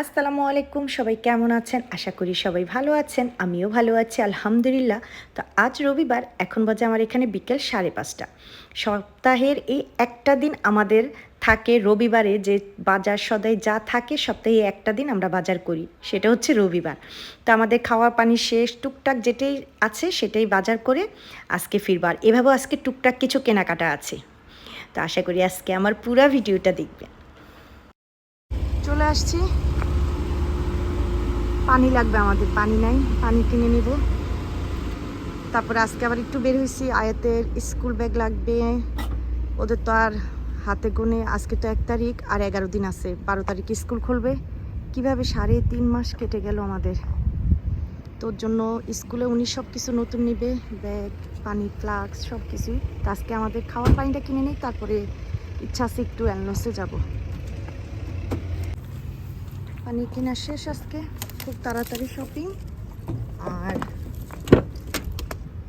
আসসালামু আলাইকুম, সবাই কেমন আছেন? আশা করি সবাই ভালো আছেন, আমিও ভালো আছি, আলহামদুলিল্লাহ। তো আজ রবিবার, এখন বাজে আমার এখানে বিকেল সাড়ে পাঁচটা। সপ্তাহের এই একটা দিন আমাদের থাকে রবিবারে, যে বাজার সদাই যা থাকে সপ্তাহে একটা দিন আমরা বাজার করি, সেটা হচ্ছে রবিবার। তো আমাদের খাওয়া পানি শেষ, টুকটাক যেটাই আছে সেটাই বাজার করে আজকে ফিরবার এভাবেও আজকে টুকটাক কিছু কেনাকাটা আছে। তো আশা করি আজকে আমার পুরা ভিডিওটা দেখবেন। চলে আসছি পানি লাগবে আমাদের, পানি নাই, পানি কিনে নিব। তারপরে আজকে আবার একটু বের হয়েছি, আয়াতের স্কুল ব্যাগ লাগবে। ওদের তো আর হাতে গুনে, আজকে তো এক তারিখ আর এগারো দিন আছে, বারো তারিখ স্কুল খুলবে। কীভাবে সাড়ে তিন মাস কেটে গেল আমাদের। তোর জন্য স্কুলে উনি সব কিছু নতুন নিবে, ব্যাগ, পানি, ফ্লাক্স সব কিছুই তো আজকে আমাদের খাওয়ার পানিটা কিনে নিই, তারপরে ইচ্ছা আছে একটু অ্যালনসে যাব। পানি কেনা শেষ আজকে। খুব তাড়াতাড়ি শপিং আর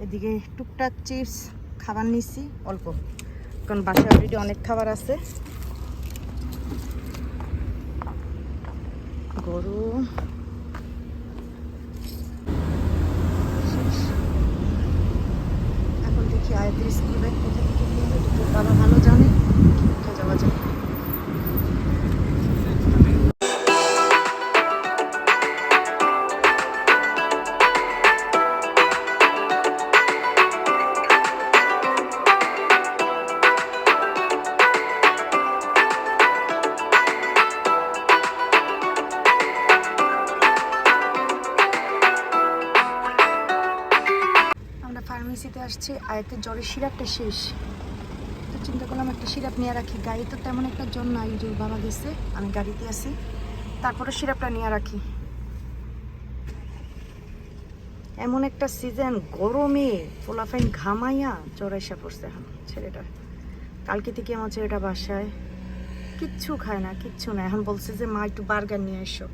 এদিকে টুকটাক চিপস খাবার নিছি, অল্প। কারণ বাসায় অলরেডি অনেক খাবার আছে। গরু। এখন দেখি আয়তের স্কুল ব্যাগ কোথা থেকে বাবা ভালো জানে কোথায় আসছি আয়াতের জ্বরের সিরাপটা শেষ। তো চিন্তা করলাম একটা সিরাপ নিয়ে রাখি। গাড়ি তো তেমন একটা জ্বর নাই যে বাবা গেছে আমি গাড়িতে আছি। তারপরে সিরাপটা নিয়ে রাখি। এমন একটা সিজন, গরমে ফোলাফাইন ঘামাইয়া জ্বর এসে পড়ছে এখন ছেলেটা। কালকে থেকে আমার ছেলেটা বাসায়। কিচ্ছু খায় না, কিচ্ছু না। এখন বলছে যে, মা, একটু বার্গার নিয়ে এসো।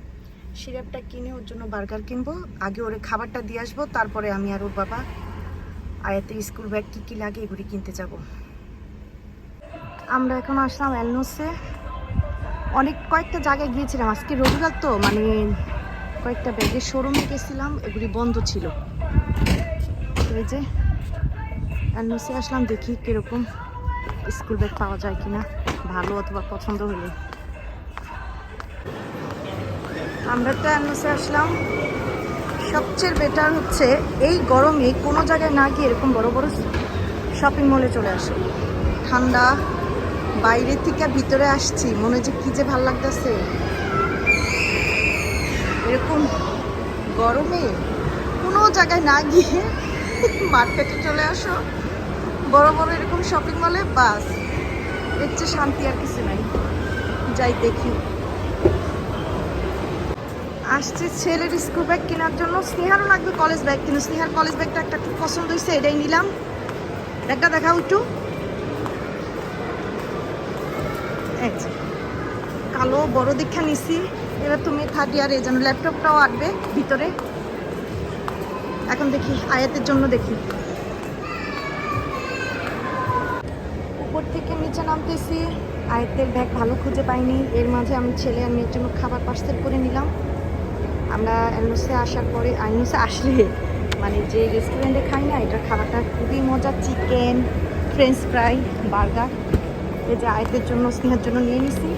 সিরাপটা কিনে ওর জন্য বার্গার কিনবো। আগে ওরে খাবারটা দিয়ে আসব, তারপরে আমি আর ওর বাবা আয়াতের স্কুল ব্যাগ কী কী লাগে এগুলি কিনতে যাব। আমরা এখন আসলাম অ্যালনোসে অনেক কয়েকটা জায়গায় গিয়েছিলাম। আজকে রবিবার তো মানে কয়েকটা ব্যাগের শোরুমে গেছিলাম, এগুলি বন্ধ ছিল। এই যে অ্যালনোসে আসলাম, দেখি কীরকম স্কুল ব্যাগ পাওয়া যায় কিনা, ভালো অথবা পছন্দ হলে। আমরা তো অ্যালনোসে আসলাম। সবচেয়ে বেটার হচ্ছে এই গরমে কোনো জায়গায় না গিয়ে এরকম বড় বড় শপিং মলে চলে আসে। ঠান্ডা, বাইরে থেকে ভিতরে আসছি, মনে হচ্ছে কি যে ভালো লাগতেছে। এরকম গরমে কোনো জায়গায় না গিয়ে মার্কেটে চলে আসো। বড় বড় এরকম শপিং মলে বাস। এর চেয়ে শান্তি আর কিছু নাই। যাই দেখি। আসছে ছেলের স্কুল ব্যাগ কেনার জন্য। স্নেহারও লাগবে কলেজ ব্যাগ কিন্তু স্নেহার কলেজ ব্যাগটা একটা খুব পছন্দ হয়েছে, এটাই নিলাম। ব্যাগটা দেখাও একটু। কালো, বড় দীক্ষা নিছি। এবার তুমি থার্ড ইয়ারে যেন ল্যাপটপটাও আটবে ভিতরে। এখন দেখি, আয়াতের জন্য দেখি। উপর থেকে নিচে নামতেছি। আয়াতের ব্যাগ ভালো খুঁজে পাইনি। এর মাঝে আমি ছেলে আর মেয়ের জন্য খাবার পার্সেল করে নিলাম। আমরা অ্যালনোসে আসার পরে অ্যালনোসে আসলে মানে যে রেস্টুরেন্টে খাই না এটার খাবারটা খুবই মজা চিকেন ফ্রেঞ্চ ফ্রাই বার্গার এই যে আয়তের জন্য, স্নেহের জন্য নিয়ে নিছি।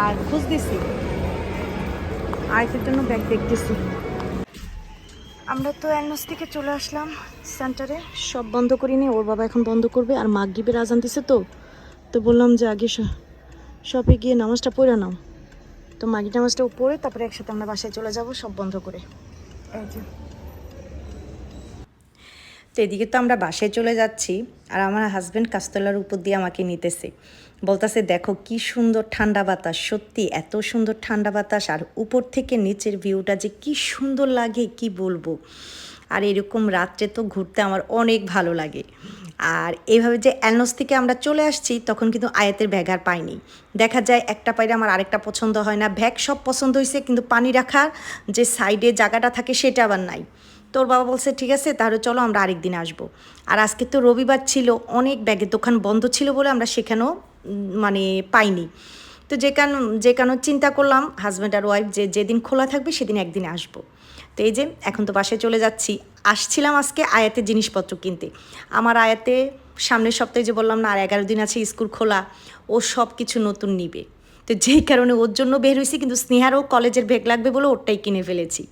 আর খুঁজ খুঁজতেছি আয়তের জন্য ব্যাগ দেখতেছি। আমরা তো অ্যালনোস থেকে চলে আসলাম সেন্টারে সব বন্ধ করিনি ওর বাবা এখন বন্ধ করবে, আর মাগরিবের আজান দিছে তো। তো বললাম যে আগে শপে গিয়ে নামাজটা পড়ে নাও। তো মাগি মাছটা উপরে, তারপরে একসাথে আমরা বাসায় চলে যাব, সব বন্ধ করে। তো এদিকে তো আমরা বাসায় চলে যাচ্ছি, আর আমার হাজব্যান্ড কাস্তলার উপর দিয়ে আমাকে নিতেছে। বলতাছে, দেখো কি সুন্দর ঠান্ডা বাতাস, সত্যি এত সুন্দর ঠান্ডা বাতাস, আর উপর থেকে নিচের ভিউটা যে কি সুন্দর লাগে, কি বলব? আর এরকম রাত্রে তো ঘুরতে আমার অনেক ভালো লাগে। আর এইভাবে যে অ্যালনোস থেকে আমরা চলে আসছি, তখন কিন্তু আয়াতের ব্যাগ আর পাইনি। দেখা যায় একটা পাইলে আমার আরেকটা পছন্দ হয় না, ব্যাগ সব পছন্দ হয়েছে কিন্তু পানি রাখার যে সাইডে জায়গাটা থাকে সেটা আবার নাই। তোর বাবা বলছে, ঠিক আছে, তাহলে চলো আমরা আরেক দিন আসব। আর আজকে তো রবিবার ছিল, অনেক ব্যাগের দোকান বন্ধ ছিল বলে আমরা সেখানেও মানে পাইনি। তো যে কারণ যে কারণ চিন্তা করলাম, হাজব্যান্ড আর ওয়াইফ যে যেদিন খোলা থাকবে সেদিন একদিন আসব। তো এই যে, এখন তো বাসায় চলে যাচ্ছি। আসছিলাম আজকে আয়াতের জিনিসপত্র কিনতে। আমার আয়াতে সামনের সপ্তাহে যে বললাম না, আর এগারো দিন আছে স্কুল খোলা, ও সব কিছু নতুন নিবে। তো যেই কারণে ওর জন্য বের হয়েছি, কিন্তু স্নেহারও কলেজের ব্যাগ লাগবে বলে ওরটাই কিনে ফেলেছি।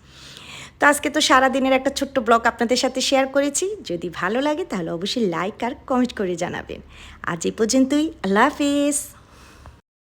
তো আজকে তো সারা দিনের একটা ছোট্ট ব্লগ আপনাদের সাথে শেয়ার করেছি। যদি ভালো লাগে তাহলে অবশ্যই লাইক আর কমেন্ট করে জানাবেন। আজ এই পর্যন্তই। আল্লাহ হাফিজ।